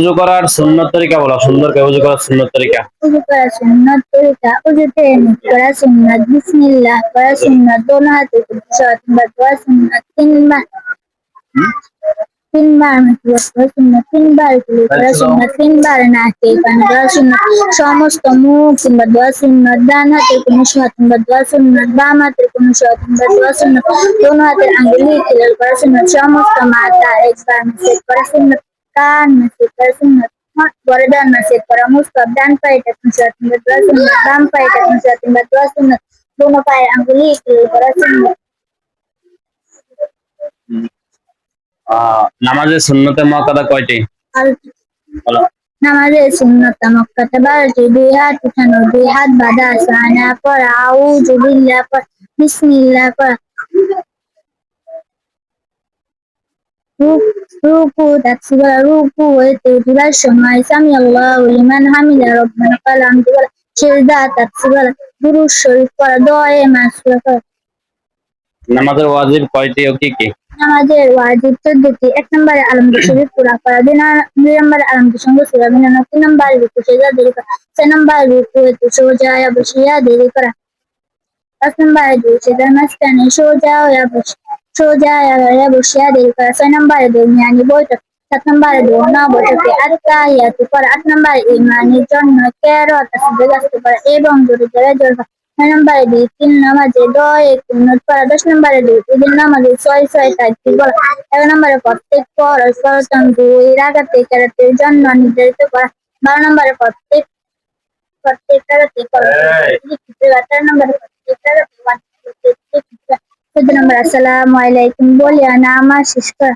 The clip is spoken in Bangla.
উজু করার সুন্নত তরিকা বলো, সুন্দর করে উজু করার সুন্নত তরিকা। উজু করা সুন্নত তরিকা উজুতে নিত করা সুন্নত, বিসমিল্লাহ করা সুন্নত দোনো হাতে শতবার করা সুন্নত, তিনবার তিনবার মাটি করা সুন্নত, তিনবার কুলি করা সুন্নত, তিনবার নাকে পান করা সুন্নত, সমস্ত মুখ কিংবা দোয়া সুন্নত, ডান হাতে কোনো শতবার দোয়া সুন্নত, বাম হাতের কোনো শতবার দোয়া সুন্নত, দোনো হাতের আঙ্গুলি খিলাল করা সুন্নত, সমস্ত মাথা একবার মেসেজ করা সুন্নত করা মুস্তব ডান পায়েটা কোনো শতবার দোয়া সুন্নত বাম পায়েটা কোনো শতবার দোয়া সুন্নত দোনো পায়ের আঙ্গুলি খিলাল করা সুন্নত আহ নামাজের সুন্নতের মকাদা কয়টি? নামাজের সুন্নত মক্কাতে বারোটি। দুই হাত উঠানো দুই হাত বাঁধা সানা পড়া আউযু বিল্লাহ পড়া বিসমিল্লাহ পড়া রুকু তাকসির রুকু হইতে উঠিবার সময় সামি আল্লাহু লিমান হামিদা রব্বানা কাল হামদু বলা সিজদা তাকসির বলা দুরূদ শরীফ পড়া দোয়ে মাসুরা নামাজের ওয়াজিব কয়টি ও কি কি নামাজের ওয়াজিব চোদ্দটি এক নম্বরে আলমদ শরীফ পুরা করা দুই দুই নম্বরে আলমদ সঙ্গে সুরা মিলানো তিন নম্বরে রুকু সেজা দেরি করা চার নম্বরে রুকু হইতে সোজা বসিয়া দেরি করা পাঁচ নম্বরে দুই সেজার মাঝখানে সোজা হইয়া বসে সোজা বসিয়া দেরি করা। ছয় নম্বরে দরমিয়ানি বৈঠক সাত নম্বরে দোনা বৈঠকে আটকা ইয়াতি করা আট নম্বরে ইমানের জন্য তেরো তাসবিহ আসতে পারা। এবং জোরে জোরে জোর করা নয় নম্বরে দুই তিন নামাজে দয় এক উন্নত করা। দশ নম্বরে দুই ঈদের নামাজে ছয় ছয় তাকবির বলা। এগারো নম্বরে প্রত্যেক ফরজ ফরতন দুই রাগাতে কেরাতের জন্য নির্ধারিত করা। বারো নম্বরে প্রত্যেক প্রত্যেক রাগাতে তেরো নম্বরে প্রত্যেক নম্বর আসসালামু আলাইকুম। বলিয়া নামাজ শেষ করা